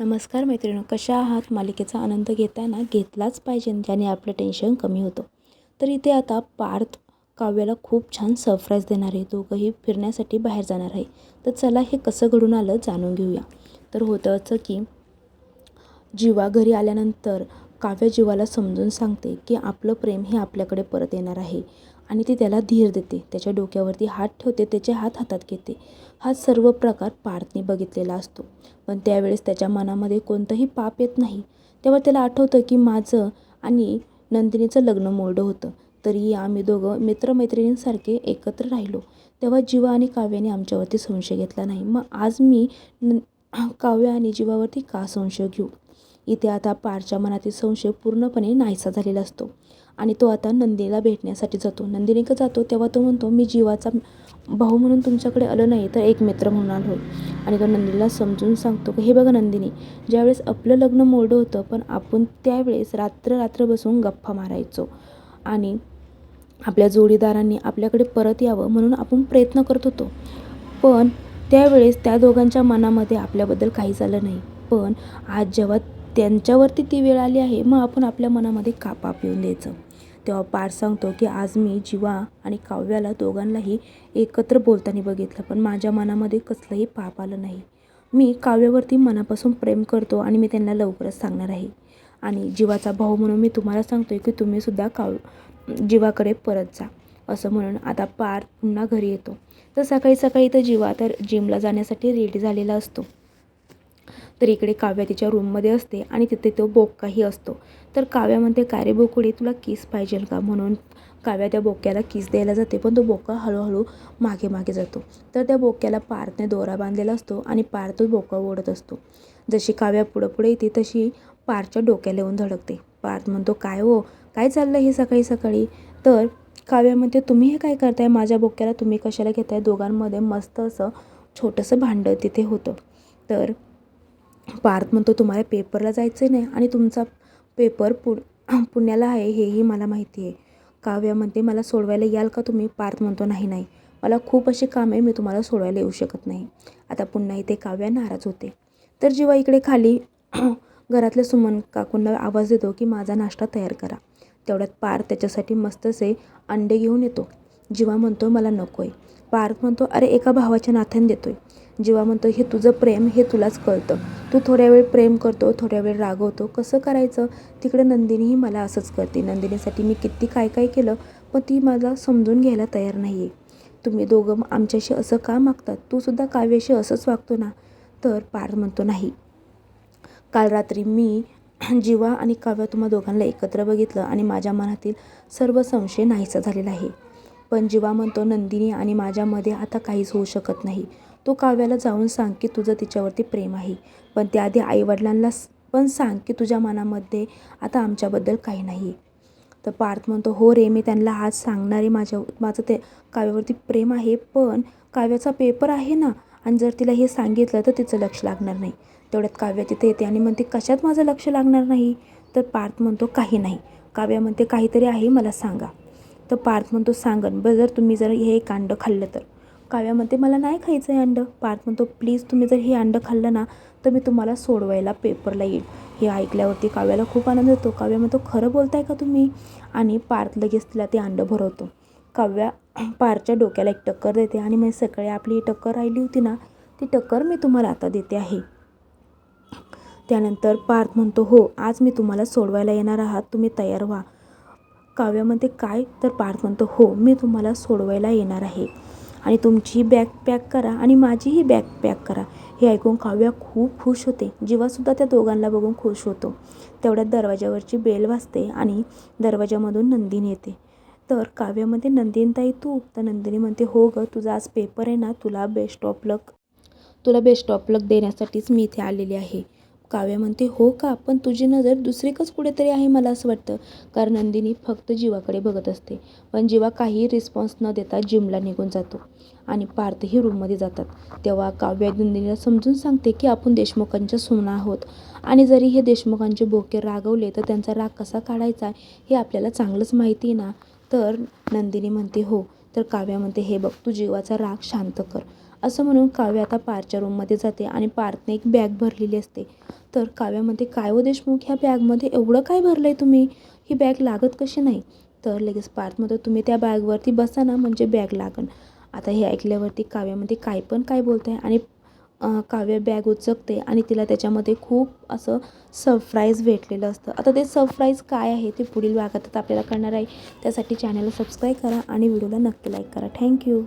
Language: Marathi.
नमस्कार मैत्रिणी कशा आहात? मालिकेचा आनंद घेताना घेतलाच पाहिजे ज्याने आपलं टेन्शन कमी होतं. तर इथे आता पार्थ काव्याला खूप छान सरप्राईज देणार आहे. दोघंही फिरण्यासाठी बाहेर जाणार आहे. तर चला हे कसं घडून आलं जाणून घेऊया. तर होतं असं की जीवा घरी आल्यानंतर काव्य जीवाला समजून सांगते की आपलं प्रेम हे आपल्याकडे परत येणार आहे आणि ती त्याला धीर देते. त्याच्या डोक्यावरती हात ठेवते त्याचे हात हातात घेते. हा सर्व प्रकार पार्थने बघितलेला असतो. पण त्यावेळेस त्याच्या मनामध्ये कोणतंही पाप येत नाही. तेव्हा त्याला आठवतं की माझं आणि नंदिनीचं लग्न मोडं होतं. तरीही आम्ही दोघं मित्रमैत्रिणींसारखे एकत्र राहिलो. तेव्हा जीवा आणि काव्याने आमच्यावरती संशय घेतला नाही. मग आज मी न काव्य आणि जीवावरती का संशय घेऊ? इथे आता पारच्या मनातील संशय पूर्णपणे नाहीसा झालेला असतो. आणि तो आता नंदिनीला भेटण्यासाठी जातो. नंदिनीकडे जातो तेव्हा तो म्हणतो मी जीवाचा भाऊ म्हणून तुमच्याकडे आलो नाही तर एक मित्र म्हणून आलो. आणि तो नंदिनीला समजून सांगतो की हे बघा नंदिनी ज्यावेळेस आपलं लग्न मोडं होतं पण आपण त्यावेळेस रात्र रात्र बसून गप्पा मारायचो. आणि आपल्या जोडीदारांनी आपल्याकडे परत यावं म्हणून आपण प्रयत्न करत होतो. पण त्यावेळेस त्या दोघांच्या मनामध्ये आपल्याबद्दल काही झालं नाही. पण आज जेव्हा त्यांच्यावरती ती वेळ आली आहे मग आपण आपल्या मनामध्ये कापा पिऊन येऊन द्यायचं? तेव्हा पार सांगतो की आज मी जीवा आणि काव्याला दोघांनाही एकत्र बोलताना बघितलं पण माझ्या मनामध्ये कसलंही पाप आलं नाही. मी काव्यावरती मनापासून प्रेम करतो आणि मी त्यांना लवकरच सांगणार आहे. आणि जीवाचा भाऊ म्हणून मी तुम्हाला सांगतो आहे की तुम्हीसुद्धा काव जीवाकडे परत जा असं म्हणून आता पार पुन्हा घरी येतो. तर सकाळी सकाळी तर जीवा तर जिमला जाण्यासाठी रेडी झालेला असतो. तर इकडे काव्या तिच्या रूममध्ये असते आणि तिथे तो बोक्काही असतो. तर काव्या म्हणते का रे बोकुडी तुला किस पाहिजे का? म्हणून काव्या त्या बोक्याला किस द्यायला जाते पण तो बोका हळूहळू मागे मागे जातो. तर त्या बोक्याला पार्थने दोरा बांधलेला असतो आणि पार तो बोका ओढत असतो. जशी काव्या पुढं पुढे येते तशी पारच्या डोक्याला येऊन धडकते. पार्थ म्हणतो काय हो? काय चाललं हे सकाळी सकाळी? तर काव्या म्हणते तुम्ही हे काय करताय? माझ्या बोक्याला तुम्ही कशाला घेताय? दोघांमध्ये मस्त असं छोटंसं भांडं तिथे होतं. तर पार्थ म्हणतो तुम्हाला पेपरला जायचं नाही आणि तुमचा पेपर पु पुण्याला आहे हेही मला माहिती आहे. काव्या म्हणते मला सोडवायला याल का तुम्ही? पार्थ म्हणतो नाही नाही. मला खूप अशी काम आहे मी तुम्हाला सोडवायला येऊ शकत नाही. आता पुन्हा इथे काव्या नाराज होते. तर जेव्हा इकडे खाली घरातल्या सुमन काकूंना आवाज देतो की माझा नाश्ता तयार करा. तेवढ्यात पार्थ त्याच्यासाठी मस्तसे अंडे घेऊन येतो. जीवा म्हणतो मला नको आहे पार्थ म्हणतो अरे एका भावाच्या नाथ्याने देतोय. जीवा म्हणतो हे तुझं प्रेम हे तुलाच कळतं. तू थोड्या वेळ प्रेम करतो थोड्या वेळ रागवतो. कसं करायचं? तिकडे नंदिनीही मला असंच करते. नंदिनीसाठी मी किती काय काय केलं पण ती मला समजून घ्यायला तयार नाही आहे तुम्ही दोघं आमच्याशी असं का मागतात? तूसुद्धा काव्याशी असंच वागतो ना? तर पार म्हणतो नाही. काल रात्री मी जीवा आणि काव्य तुम्हा दोघांना एकत्र बघितलं आणि माझ्या मनातील सर्व संशय नाहीसा झालेला आहे. पण जीवा म्हणतो नंदिनी आणि माझ्यामध्ये आता काहीच होऊ शकत नाही. तू काव्याला जाऊन सांग की तुझं तिच्यावरती प्रेम आहे. पण त्याआधी आईवडिलांना पण सांग की तुझ्या मनामध्ये आता आमच्याबद्दल काही नाही तर पार्थ म्हणतो हो रे मी त्यांना आज सांगणारे माझ्या माझं ते काव्यावरती प्रेम आहे पण काव्याचा पेपर आहे ना आणि जर तिला हे सांगितलं तर तिचं लक्ष लागणार नाही. तेवढ्यात काव्य तिथे येते आणि म्हणते कशात माझं लक्ष लागणार नाही? तर पार्थ म्हणतो काही नाही. काव्या म्हणते काहीतरी आहे मला सांगा. तर पार्थ म्हणतो सांगन. बरं जर तुम्ही जर हे कांड खाल्लं तर. काव्या म्हणते मला नाही खायचं आहे अंडं. पार्थ म्हणतो प्लीज तुम्ही जर हे अंडं खाल्लं ना तर मी तुम्हाला सोडवायला पेपरला येईल. हे ऐकल्यावरती काव्याला खूप आनंद होतो. काव्या म्हणतो खरं बोलताय का तुम्ही? आणि पार्थ लगेच तिला ते अंडं भरवतो. काव्या पारच्या डोक्याला एक टक्कर देते आणि मग सकाळी आपली टक्कर राहिली होती ना ती टक्कर मी तुम्हाला आता देते आहे. त्यानंतर पार्थ म्हणतो हो आज मी तुम्हाला सोडवायला येणार आहात. तुम्ही तयार व्हा. काव्यामध्ये काय? तर पार्थ म्हणतो हो मी तुम्हाला सोडवायला येणार आहे. आणि तुमची बॅग पॅक करा आणि माझीही बॅग पॅक करा. हे ऐकून काव्या खूप खुश होते. जीवासुद्धा त्या दोघांना बघून खुश होतो. तेवढ्यात दरवाजावरची बेल वाजते आणि दरवाजामधून नंदिनी येते. तर काव्यामध्ये नंदिनीताई तू तर नंदिनी म्हणते हो गं तुझा आज पेपर आहे ना तुला बेस्ट ऑफ लक तुला बेस्ट ऑफ लक देण्यासाठीच मी इथे आलेली आहे. काव्या म्हणते हो का? पण तुझी नजर दुसरीकच कुठेतरी आहे मला असं वाटतं. कारण नंदिनी फक्त जीवाकडे बघत असते. पण जीवा काही रिस्पॉन्स न देता जिमला निघून जातो आणि पार्थही रूममध्ये जातात तेव्हा काव्या नंदिनीला समजून सांगते की आपण देशमुखांच्या सुना आहोत. आणि जरी हे देशमुखांचे बोके रागवले तर त्यांचा राग कसा काढायचा हे आपल्याला चांगलंच माहिती ना? तर नंदिनी म्हणते हो. तर काव्या म्हणते हे बघ तू जीवाचा राग शांत कर. असं म्हणून काव्य आता पारच्या रूममध्ये जाते आणि पार्थने एक बॅग भरलेली असते. तर काव्यामध्ये काय व देशमुख ह्या बॅगमध्ये एवढं काय भरलं आहे तुम्ही? ही बॅग लागत कशी नाही? तर लगेच पार्थमध्ये तुम्ही त्या बॅगवरती बसा ना म्हणजे बॅग लागन. आता हे ऐकल्यावरती काव्यामध्ये काय पण काय बोलत आहे आणि काव्य बॅग उचकते आणि तिला त्याच्यामध्ये खूप असं सरप्राईज भेटलेलं असतं. आता ते सरप्राईज काय आहे ते पुढील भागात आपल्याला कळणार आहे. त्यासाठी चॅनलला सबस्क्राईब करा आणि व्हिडिओला नक्की लाईक करा. थँक्यू